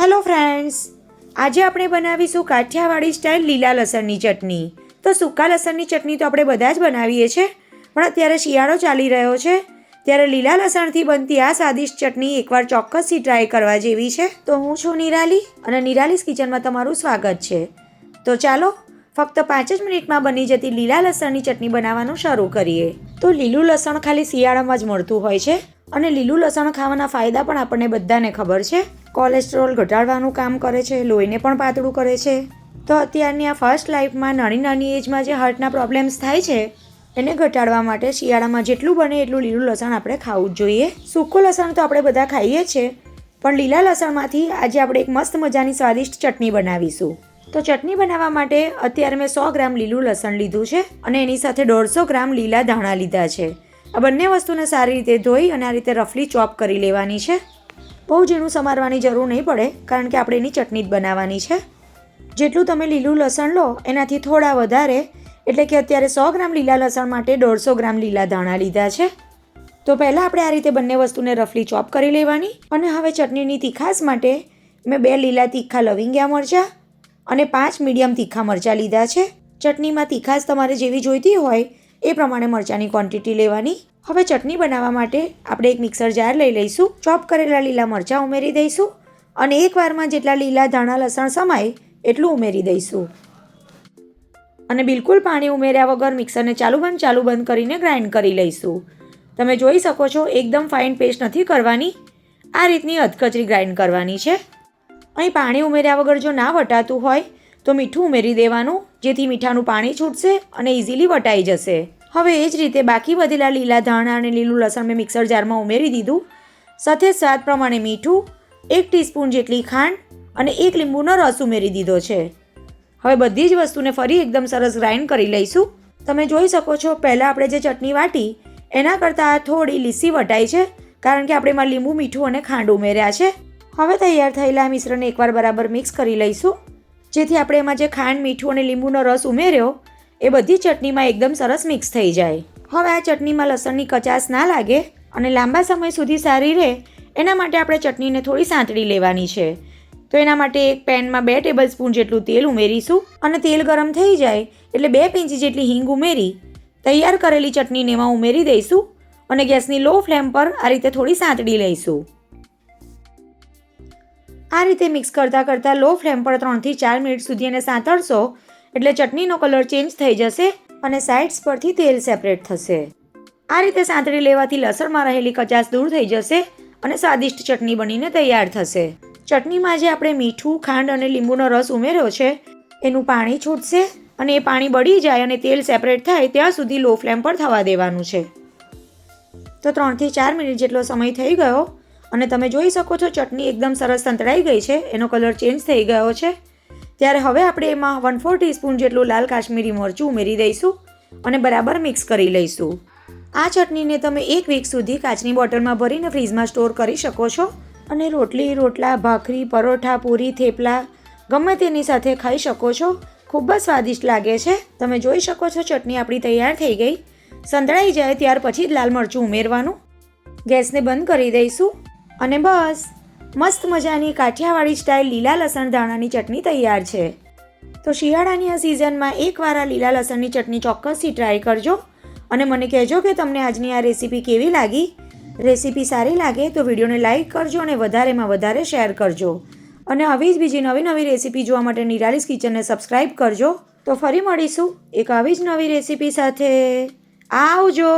Hello friends, આજે આપણે બનાવીશું કાઠિયાવાડી સ્ટાઇલ લીલા લસણની ચટણી. તો સૂકા લસણની ચટણી તો આપણે બધા જ બનાવીએ છીએ, પણ અત્યારે શિયાળો ચાલી રહ્યો છે. ત્યારે લીલા લસણથી બનતી આ સ્વાદિષ્ટ ચટણી એકવાર ચોક્કસથી ટ્રાય કરવા જેવી છે. તો હું છું નિરાલી, અને નિરાલીસ કિચનમાં તમારું સ્વાગત છે. તો ચાલો, ફક્ત પાંચ જ મિનિટમાં બની જતી લીલા લસણની ચટણી બનાવવાનું શરૂ કરીએ. તો લીલું લસણ ખાલી શિયાળામાં જ મળતું હોય છે. અને લીલું લસણ ખાવાના ફાયદા પણ આપણને બધાને ખબર છે. કોલેસ્ટ્રોલ ઘટાડવાનું કામ કરે છે, લોહીને પણ પાતળું કરે છે. તો અત્યારની આ ફર્સ્ટ લાઈફમાં નાની નાની એજમાં જે હાર્ટના પ્રોબ્લેમ્સ થાય છે, એને ઘટાડવા માટે શિયાળામાં જેટલું બને એટલું લીલું લસણ આપણે ખાવું જ જોઈએ. સૂકું લસણ તો આપણે બધા ખાઈએ જ છે, પણ લીલા લસણમાંથી આજે આપણે એક મસ્ત મજાની સ્વાદિષ્ટ ચટણી બનાવીશું. તો ચટણી બનાવવા માટે અત્યારે મેં સો ગ્રામ લીલું લસણ લીધું છે, અને એની સાથે દોઢસો ગ્રામ લીલા ધાણા લીધા છે. આ બંને વસ્તુને સારી રીતે ધોઈ અને આ રીતે રફલી ચોપ કરી લેવાની છે. બહુ ઝીણું સમારવાની જરૂર નહીં પડે, કારણ કે આપણે એની ચટણી જ બનાવવાની છે. જેટલું તમે લીલું લસણ લો, એનાથી થોડા વધારે, એટલે કે અત્યારે સો ગ્રામ લીલા લસણ માટે દોઢસો ગ્રામ લીલા ધાણા લીધા છે. તો પહેલાં આપણે આ રીતે બંને વસ્તુને રફલી ચોપ કરી લેવાની અને હવે ચટણીની તીખાસ માટે મેં બે લીલા તીખા લવિંગિયા મરચાં અને પાંચ મીડિયમ તીખા મરચાં લીધા છે. ચટણીમાં તીખાસ તમારે જેવી જોઈતી હોય એ પ્રમાણે મરચાંની ક્વોન્ટિટી લેવાની. હવે ચટણી બનાવવા માટે આપણે એક મિક્સર જાર લઈ લઈશું. ચોપ કરેલા લીલા મરચાં ઉમેરી દઈશું અને એક વારમાં જેટલા લીલા ધાણા લસણ સમાય એટલું ઉમેરી દઈશું. અને બિલકુલ પાણી ઉમેર્યા વગર મિક્સરને ચાલુ બંધ ચાલુ બંધ કરીને ગ્રાઇન્ડ કરી લઈશું. તમે જોઈ શકો છો, એકદમ ફાઇન પેસ્ટ નથી કરવાની. આ રીતની અધકચરી ગ્રાઇન્ડ કરવાની છે. અહીં પાણી ઉમેર્યા વગર જો ના વટાતું હોય, તો મીઠું ઉમેરી દેવાનું. જેથી મીઠાનું પાણી છૂટશે અને ઇઝીલી વટાઈ જશે. હવે એ જ રીતે બાકી વધેલા લીલા ધાણા અને લીલું લસણ મેં મિક્સર જારમાં ઉમેરી દીધું. સાથે સ્વાદ પ્રમાણે મીઠું, એક ટીસ્પૂન જેટલી ખાંડ અને એક લીંબુનો રસ ઉમેરી દીધો છે. હવે બધી જ વસ્તુને ફરી એકદમ સરસ ગ્રાઇન્ડ કરી લઈશું. તમે જોઈ શકો છો, પહેલાં આપણે જે ચટણી વાટી, એના કરતાં થોડી લીસી વટાઈ છે, કારણ કે આપણે એમાં લીંબુ, મીઠું અને ખાંડ ઉમેર્યા છે. હવે તૈયાર થયેલા મિશ્રને એકવાર બરાબર મિક્સ કરી લઈશું. જેથી આપણે એમાં જે ખાંડ, મીઠું અને લીંબુનો રસ ઉમેર્યો, એ બધી ચટણીમાં એકદમ સરસ મિક્સ થઈ જાય. હવે આ ચટણીમાં લસણની કચાશ ના લાગે અને લાંબા સમય સુધી સારી રહે, એના માટે આપણે ચટણીને થોડી સાંતળી લેવાની છે. તો એના માટે એક પેનમાં બે ટેબલ સ્પૂન જેટલું તેલ ઉમેરીશું અને તેલ ગરમ થઈ જાય એટલે બે પિંચ જેટલી હિંગ ઉમેરી, તૈયાર કરેલી ચટણીને એમાં ઉમેરી દઈશું અને ગેસની લો ફ્લેમ પર આ રીતે થોડી સાંતળી લઈશું. આ રીતે મિક્સ કરતાં કરતાં લો ફ્લેમ પર ત્રણથી ચાર મિનિટ સુધી એને સાંતળશો, એટલે ચટણીનો કલર ચેન્જ થઈ જશે અને સાઇડ્સ પરથી તેલ સેપરેટ થશે. આ રીતે સાંતળી લેવાથી લસણમાં રહેલી કચાશ દૂર થઈ જશે અને સ્વાદિષ્ટ ચટણી બનીને તૈયાર થશે. ચટણીમાં જે આપણે મીઠું, ખાંડ અને લીંબુનો રસ ઉમેર્યો છે, એનું પાણી છૂટશે અને એ પાણી બળી જાય અને તેલ સેપરેટ થાય ત્યાં સુધી લો ફ્લેમ પર થવા દેવાનું છે. તો ત્રણથી ચાર મિનિટ જેટલો સમય થઈ ગયો અને તમે જોઈ શકો છો ચટણી એકદમ સરસ સંતળાઈ ગઈ છે, એનો કલર ચેન્જ થઈ ગયો છે. ત્યારે હવે આપણે એમાં વન ફોર ટીસ્પૂન જેટલું લાલ કાશ્મીરી મરચું ઉમેરી દઈશું અને બરાબર મિક્સ કરી લઈશું. આ ચટણીને તમે એક વીક સુધી કાચની બોટલમાં ભરીને ફ્રીઝમાં સ્ટોર કરી શકો છો અને રોટલી, રોટલા, ભાખરી, પરોઠા, પૂરી, થેપલા, ગમે તેની સાથે ખાઈ શકો છો. ખૂબ જ સ્વાદિષ્ટ લાગે છે. તમે જોઈ શકો છો ચટણી આપણી તૈયાર થઈ ગઈ. સંતળાઈ જાય ત્યાર પછી જ લાલ મરચું ઉમેરવાનું. ગેસને બંધ કરી દઈશું. અને બસ. મસ્ત મજાની કાઠિયાવાડી સ્ટાઇલ લીલા લસણ ધાણાની ચટણી તૈયાર છે. તો શિયાળાની આ સિઝનમાં એકવાર આ લીલા લસણની ચટણી ચોક્કસથી ટ્રાય કરજો અને મને કહેજો કે તમને આજની આ રેસીપી કેવી લાગી. રેસીપી સારી લાગે તો વિડીયોને લાઇક કરજો અને વધારેમાં વધારે શેર કરજો. અને આવી જ બીજી નવી નવી રેસીપી જોવા માટે નિરાલીસ કિચનને સબસ્ક્રાઈબ કરજો. તો ફરી મળીશું એક આવી જ નવી રેસીપી સાથે. આવજો!